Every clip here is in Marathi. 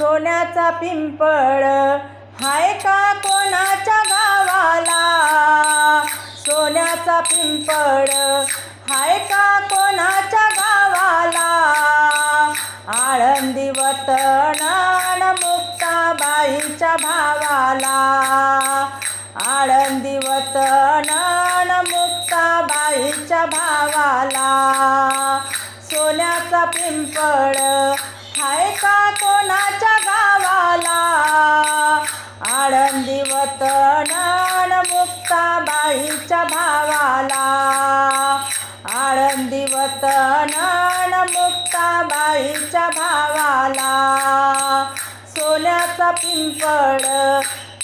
सोन्याचा पिंपळ. हाय का कोणाच्या गावाला? सोन्याचा पिंपळ. हाय का कोणाच्या गावाला? आळंदी वतन मुक्ताबाईच्या भावाला. आळंदी वतन मुक्ताबाईच्या भावाला. सोन्याचा पिंपळ. हाय का कोणा वतन मुक्ताबाईच्या भावाला. सोन्याचा पिंपळ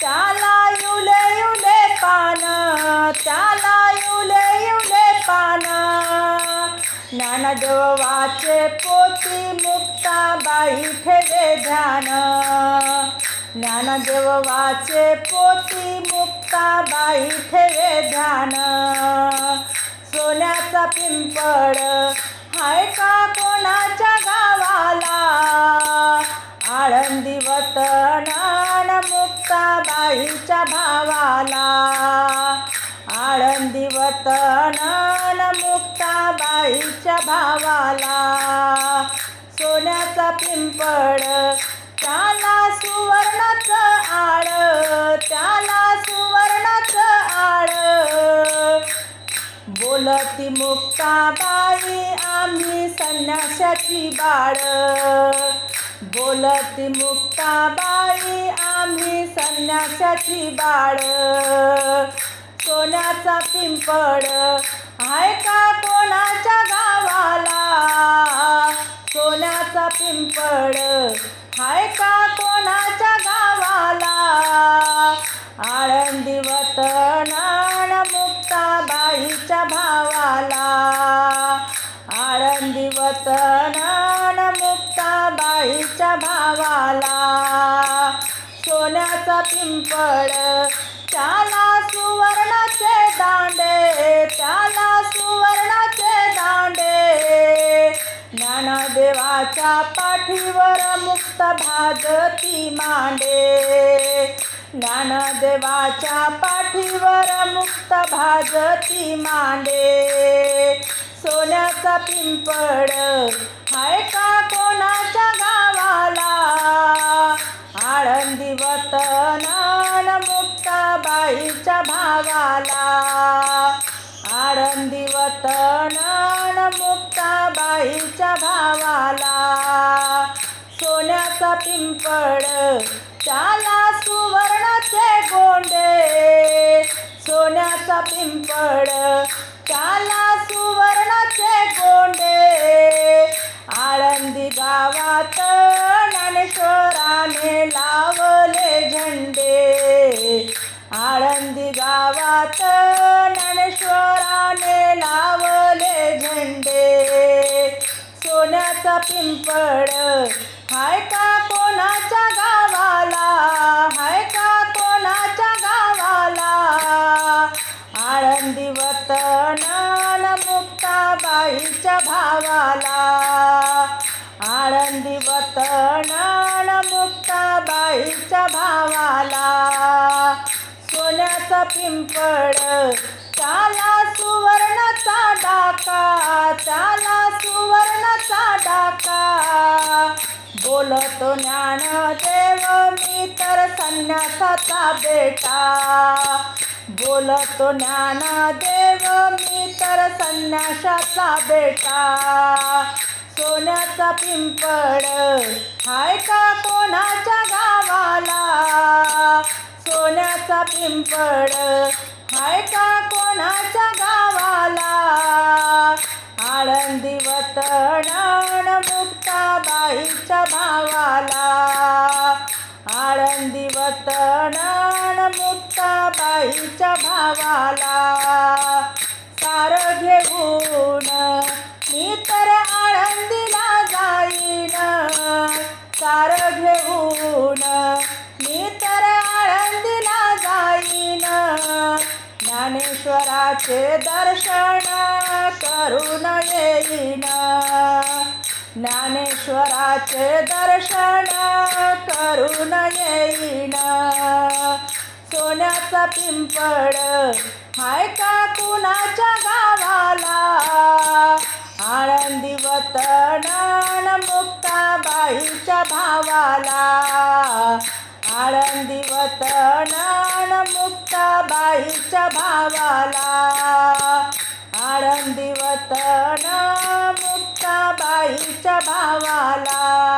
त्याला युले युले पान त्याला युले युले पान. ज्ञानदेव पोती पोती मुक्ताबाई ठेवे ध्यान. ज्ञानदेव वाचे पोती मुक्ताबाई ठेवे ध्यान. सोन्याचा पिंपळ हाय का कोणाच्या गावाला? आळंदी वतन मुक्ताबाईच्या भावाला. आळंदी वतन मुक्ताबाईच्या भावाला. सोन्याचा पिंपळ त्याला सुवर्णाचं आळ त्याला सुवर्णाचं आळ. बोलती मुक्ताबाई आम्ही संन्याशाची बाळ. बोलती मुक्ताबाई आम्ही संन्याशाची बाळ. सोन्याचा पिंपळ? आहे का कोणाच्या गावाला? सोन्याचा पिंपळ? आहे का कोणा बाईच्या भावाला. सोन्याचा पिंपळ त्याला सुवर्णाचे दांडे त्याला सुवर्णाचे दांडे. ज्ञानदेवाच्या पाठीवर मुक्त भाजती मांडे. ज्ञानदेवाच्या पाठीवर मुक्त भाजती मांडे. सोन्याचा पिंपळ. हाय का कोणाच्या गावाला? आळंदी वतन मुक्ताबाईच्या भावाला. आळंदी वतन मुक्ताबाईच्या भावाला. सोन्याचा पिंपळ त्याला सुवर्णाचे गोंडे. सोन्याचा पिंपळ त्याला सुवर्णाचे गोंडे. आळंदी गावात ज्ञानेश्वराने लावले झंडे. आळंदी गावात ज्ञानेश्वराने लावले झंडे. सोन्याचा पिंपळ हाय का कोणाच्या गावात? वतन मुक्ताबाईच्या भावाला. आळंदी वतन मुक्ताबाईच्या भावाला. सोन्याचा पिंपळ त्याला सुवर्णाचा डाका त्याला सुवर्णाचा डाका. बोलतो ज्ञानदेव मी तर संन्यासाचा बेटा. बोलतो ज्ञानदेव मी तर संन्याशाचा बेटा. सोन्याचा पिंपळ हाय का कोणाच्या गावाला? सोन्याचा पिंपळ हाय का कोणाच्या गावाला? आळंदी वतन मुक्ताबाईच्या भावाला. आळंदी वतन मुक्ताबाईच्या भावाला. ईश्वराचे दर्शन करून येईन. ज्ञानेश्वराचे दर्शन करून येईन. सोन्याचा पिंपळ हाय का कुणाच्या गावाला? आळंदी वतन मुक्ताबाईच्या भावाला. बाईच्या भावाला आळंदी वतन मुक्ताबाईच्या भावाला.